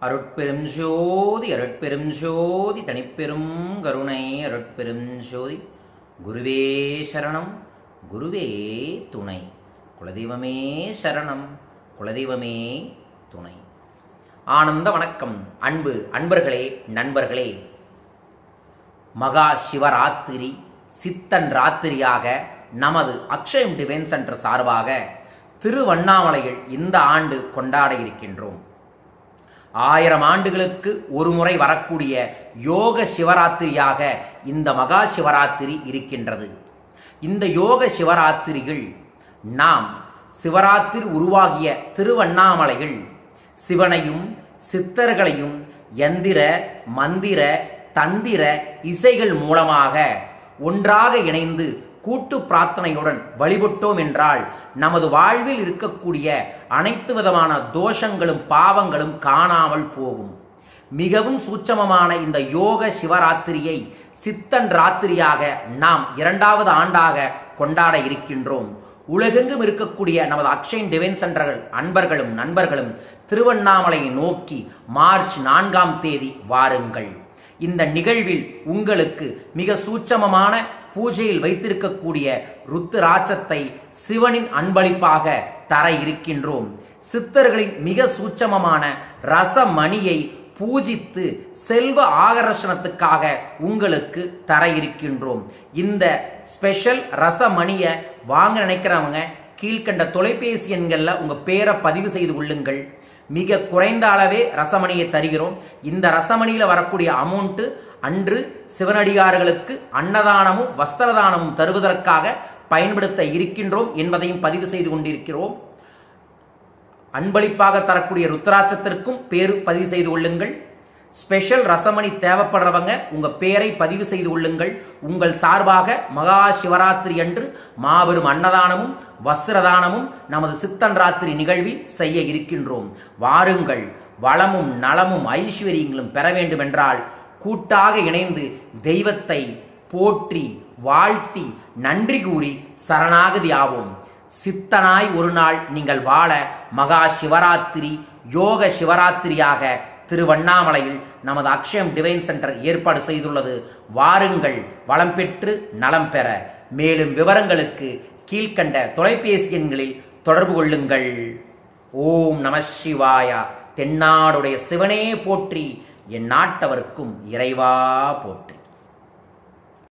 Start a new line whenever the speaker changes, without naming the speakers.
அருட்பெரும் ஜோதி அருட்பெரும் ஜோதி தனிப்பெரும் கருணை அருட்பெரும் ஜோதி. குருவே சரணம் குருவே துணை. குலதெய்வமே சரணம் குலதெய்வமே துணை. ஆனந்த வணக்கம் அன்பு அன்பர்களே நண்பர்களே. மகா சிவராத்திரி சித்தன் ராத்திரியாக நமது அக்ஷயம் டிவைன் சென்டர் சார்பாக திருவண்ணாமலையில் இந்த ஆண்டு கொண்டாட இருக்கின்றோம். ஆயிரம் ஆண்டுகளுக்கு ஒரு முறை வரக்கூடிய யோக சிவராத்திரியாக இந்த மகா சிவராத்திரி இருக்கின்றது. இந்த யோக சிவராத்திரிகள் நாம் சிவராத்திரி உருவாகிய திருவண்ணாமலையில் சிவனையும் சித்தர்களையும் எந்திர மந்திர தந்திர இசைகள் மூலமாக ஒன்றாக இணைந்து கூட்டு பிரார்த்தனையுடன் வழிபட்டோம் என்றால் நமது வாழ்வில் இருக்கக்கூடிய அனைத்து விதமான தோஷங்களும் பாவங்களும் காணாமல் போகும். மிகவும் சூட்சமமான இந்த யோக சிவராத்திரியை சித்தன் ராத்திரியாக நாம் இரண்டாவது ஆண்டாக கொண்டாட இருக்கின்றோம். உலகெங்கும் இருக்கக்கூடிய நமது அக்ஷயன் டிவைன் சென்டர்கள் அன்பர்களும் நண்பர்களும் திருவண்ணாமலையை நோக்கி மார்ச் நான்காம் தேதி வாருங்கள். இந்த நிகழ்வில் உங்களுக்கு மிக சூட்சமமான பூஜையில் வைத்திருக்கக்கூடிய ருத்ராட்சத்தை சிவனின் அன்பளிப்பாக தர இருக்கின்றோம். சித்தர்களின் மிக சூட்சமமான ரசமணியை பூஜித்து செல்வ ஆகர்ஷணத்துக்காக உங்களுக்கு தர இருக்கின்றோம். இந்த ஸ்பெஷல் ரசமணியை வாங்க நினைக்கிறவங்க கீழ்கண்ட தொலைபேசி எண்களில் உங்க பேரை பதிவு செய்து கொள்ளுங்கள். மிக குறைந்த அளவே ரசமணியை தருகிறோம். இந்த ரசமணியில் வரக்கூடிய அமௌண்ட்டு அன்று சிவனடியார்களுக்கு அன்னதானமும் வஸ்திரதானமும் தருவதற்காக பயன்படுத்த இருக்கின்றோம் என்பதையும் பதிவு செய்து கொண்டிருக்கிறோம். அன்பளிப்பாக தரக்கூடிய ருத்ராட்சத்திற்கும் பேர் பதிவு செய்து கொள்ளுங்கள். ஸ்பெஷல் ரசமணி தேவைப்படுறவங்க உங்க பேரை பதிவு செய்து கொள்ளுங்கள். உங்கள் சார்பாக மகா சிவராத்திரி அன்று மாபெரும் அன்னதானமும் வஸ்திரதானமும் நமது சித்தன் ராத்திரி நிகழ்வில் செய்ய இருக்கின்றோம். வாருங்கள் வளமும் நலமும் ஐஸ்வர்யங்களும் பெற வேண்டுமென்றால் கூட்டாக இணைந்து தெய்வத்தை போற்றி வாழ்த்தி நன்றி கூறி சரணாகதி ஆவோம். சித்தனாய் ஒரு நாள் நீங்கள் வாழ மகா சிவராத்திரி யோக சிவராத்திரியாக திருவண்ணாமலையில் நமது அக்ஷயம் டிவைன் சென்டர் ஏற்பாடு செய்துள்ளது. வாருங்கள் வளம் பெற்று நலம் பெற. மேலும் விவரங்களுக்கு கீழ்கண்ட தொலைபேசி எண்களில் தொடர்பு கொள்ளுங்கள். ஓம் நம சிவாயா. தென்னாடுடைய சிவனே போற்றி என் நாட்டவர்க்கும் இறைவா போட்டு